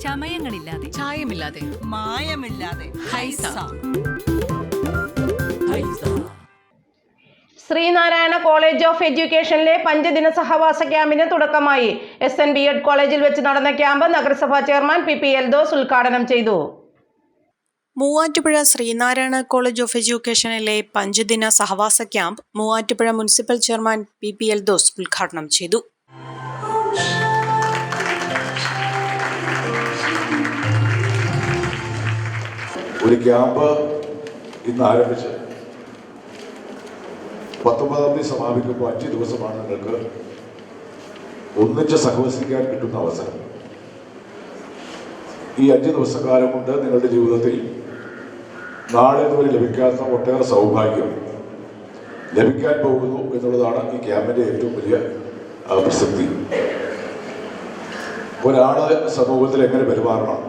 ചമയങ്ങളില്ലാതെ. ചായമില്ലാതെ. മായമില്ലാതെ. ഹൈസ. ശ്രീനാരായണ കോളേജ് ഓഫ് എഡ്യൂക്കേഷനിലെ പഞ്ചദിന സഹവാസ ക്യാമ്പിന് തുടക്കമായി. എസ് എൻ ബി എഡ് കോളേജിൽ വെച്ച് നടന്ന ക്യാമ്പ് നഗരസഭാ ചെയർമാൻ പി പി എൽദോസ് ഉദ്ഘാടനം ചെയ്തു. മൂവാറ്റുപുഴ ശ്രീനാരായണ കോളേജ് ഓഫ് എഡ്യൂക്കേഷനിലെ പഞ്ചദിന സഹവാസ camp Muvattupuzha municipal chairman P P Eldhose ഉദ്ഘാടനം ചെയ്തു. ഒരു ക്യാമ്പ് ഇന്ന് ആരംഭിച്ച്. പത്തൊമ്പതാം തീയതി സമാപിക്കുമ്പോൾ അഞ്ച് ദിവസമാണ് നിങ്ങൾക്ക് ഒന്നിച്ച് സഹവസിക്കാൻ കിട്ടുന്ന അവസരം. ഈ അഞ്ച് ദിവസക്കാലം കൊണ്ട് നിങ്ങളുടെ ജീവിതത്തിൽ നാളെ ഇതുവരെ ലഭിക്കാത്ത ഒട്ടേറെ സൗഭാഗ്യം ലഭിക്കാൻ പോകുന്നു എന്നുള്ളതാണ് ഈ ക്യാമ്പിന്റെ ഏറ്റവും വലിയ പ്രസക്തി. ഒരാൾ സമൂഹത്തിൽ എങ്ങനെ പെരുമാറണം?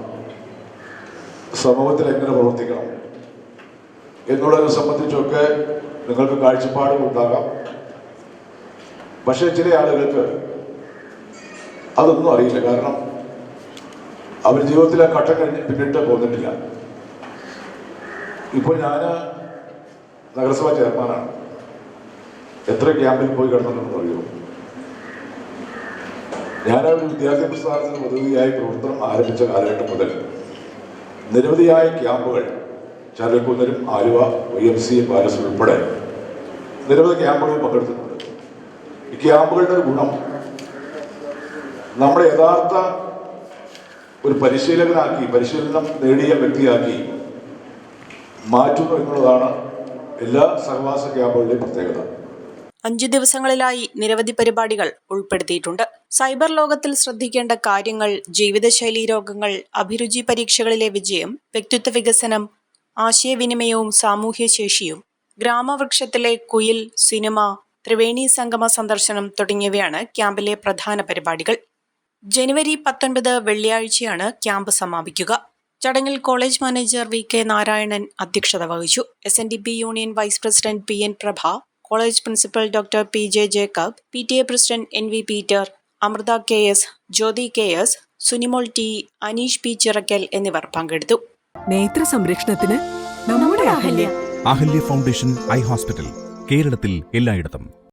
സമൂഹത്തിൽ എങ്ങനെ പ്രവർത്തിക്കണം എന്നുള്ളതിനെ സംബന്ധിച്ചൊക്കെ നിങ്ങൾക്ക് കാഴ്ചപ്പാടുകൾ ഉണ്ടാകാം. പക്ഷേ ചില ആളുകൾക്ക് അതൊന്നും അറിയില്ല. കാരണം അവർ ജീവിതത്തിൽ ആ ഘട്ടം കഴിഞ്ഞ് പിന്നിട്ട് പോന്നിട്ടില്ല. ഇപ്പോൾ ഞാൻ നഗരസഭാ ചെയർമാനാണ്. എത്ര ക്യാമ്പിൽ പോയി കിടന്നിട്ടുണ്ടെന്ന് അറിയുമോ? ഞാനൊരു വിദ്യാഭ്യാസ പ്രസ്ഥാനത്തിന് പ്രതിനിധിയായി പ്രവർത്തനം ആരംഭിച്ച കാലഘട്ടം മുതൽ നിരവധിയായ ക്യാമ്പുകൾ ചാലക്കുന്നിലും Aluva Y M C palace ഉൾപ്പെടെ നിരവധി ക്യാമ്പുകളിൽ പങ്കെടുത്തിട്ടുണ്ട്. ഈ ക്യാമ്പുകളുടെ ഒരു ഗുണം നമ്മുടെ യഥാർത്ഥ ഒരു പരിശീലകനാക്കി പരിശീലനം നേടിയ വ്യക്തിയാക്കി മാറ്റുന്നു എന്നുള്ളതാണ് എല്ലാ സഹവാസ ക്യാമ്പുകളുടെയും പ്രത്യേകത. അഞ്ചു ദിവസങ്ങളിലായി നിരവധി പരിപാടികൾ ഉൾപ്പെടുത്തിയിട്ടുണ്ട്. സൈബർ ലോകത്തിൽ ശ്രദ്ധിക്കേണ്ട കാര്യങ്ങൾ ജീവിതശൈലി രോഗങ്ങൾ അഭിരുചി പരീക്ഷകളിലെ വിജയം വ്യക്തിത്വ വികസനം ആശയവിനിമയവും സാമൂഹ്യശേഷിയും ഗ്രാമവൃക്ഷത്തിലെ കുയിൽ സിനിമ ത്രിവേണി സംഗമ സന്ദർശനം തുടങ്ങിയവയാണ് ക്യാമ്പിലെ പ്രധാന പരിപാടികൾ. ജനുവരി പത്തൊൻപത് വെള്ളിയാഴ്ചയാണ് ക്യാമ്പ് സമാപിക്കുക. ചടങ്ങിൽ college manager V K Narayanan അധ്യക്ഷത വഹിച്ചു. S union vice president P N Prabha college principal doctor P J Jacob P T A president N V Peter Amritha K S Jyothi K S Sunimol T Aneesh P Chirakkal എന്നിവർ പങ്കെടുത്തു. നേത്ര സംരക്ഷണത്തിന് നമ്മുടെ Ahalya. Ahalya foundation eye hospital കേരളത്തിൽ എല്ലായിടത്തും.